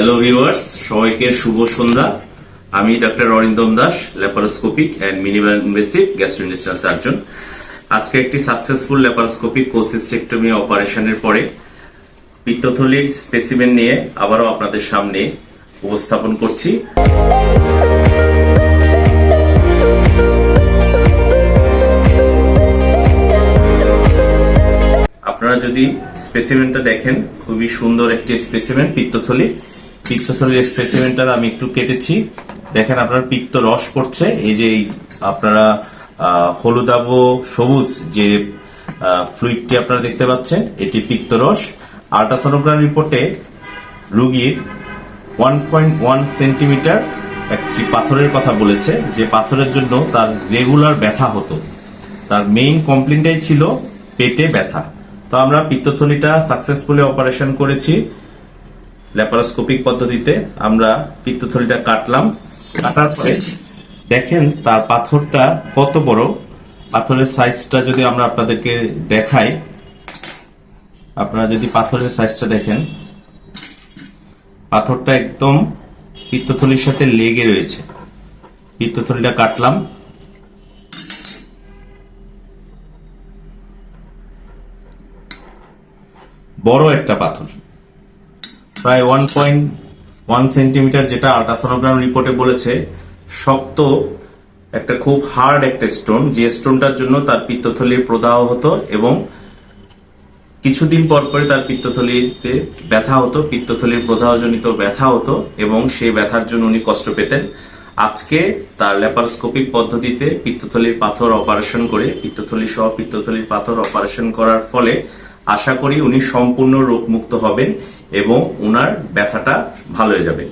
Hello viewers সবাইকে শুভ সন্ধ্যা। আমি doctor Arindam Das laparoscopic and minimal invasive gastrointestinal surgeon আজকে একটি সাকসেসফুল ল্যাপারোস্কোপিক কোসিস্টেক্টমি অপারেশনের পরে পিত্তথলির স্পেসিমেন নিয়ে আবারও আপনাদের সামনে উপস্থাপন করছি। আপনারা যদি স্পেসিমেনটা দেখেন, খুবই সুন্দর একটি স্পেসিমেন পিত্তথলি। পিত্তথলির স্পেসিমেনটা আমি একটু কেটেছি। দেখেন আপনার পিত্ত রস পড়ছে, এই যে আপনারা হলুদাবো সবুজ যে ফ্লুইডটি আপনারা দেখতে পাচ্ছেন, এটি পিত্তরস আল্ট্রাসোনোগ্রাম রিপোর্টে রুগীর ওয়ান পয়েন্ট ওয়ান সেন্টিমিটার একটি পাথরের কথা বলেছে, যে পাথরের জন্য তার রেগুলার ব্যথা হতো। তার মেইন কমপ্লেনটাই ছিল পেটে ব্যথা। তো আমরা পিত্তথলিটা সাকসেসফুলি অপারেশন করেছি। ল্যাপারোস্কোপিক পদ্ধতিতে আমরা পিত্তথলিটা কাটলাম। কাটার পরে দেখেন তার পাথরটা কত বড়। পাথরের সাইজটা যদি আমরা আপনাদেরকে দেখাই, আপনারা যদি পাথরের সাইজটা দেখেন, পাথরটা একদম পিত্তথলির সাথে লেগে রয়েছে। পিত্তথলিটা কাটলাম। বড় একটা পাথর। প্রায় ওয়ান পয়েন্ট ওয়ান সেন্টিমিটার যেটা আল্ট্রাসোনোগ্রাম রিপোর্টে বলেছে, শক্ত একটা খুব হার্ড একটা স্টোন যে স্টোনটার জন্য তার পিত্তথলির প্রদাহ হতো এবং কিছুদিন পর পরে তার পিত্তথলিতে ব্যথা হতো, পিত্তথলির প্রদাহজনিত ব্যথা হতো এবং সেই ব্যথার জন্য উনি কষ্ট পেতেন। আজকে তার ল্যাপারোস্কোপিক পদ্ধতিতে পিত্তথলির পাথর অপারেশন করে, পিত্তথলি সহ পিত্তথলির পাথর অপারেশন করার ফলে আশা করি উনি সম্পূর্ণ রোগমুক্ত হবেন এবং ওনার ব্যথাটা ভালো হয়ে যাবে।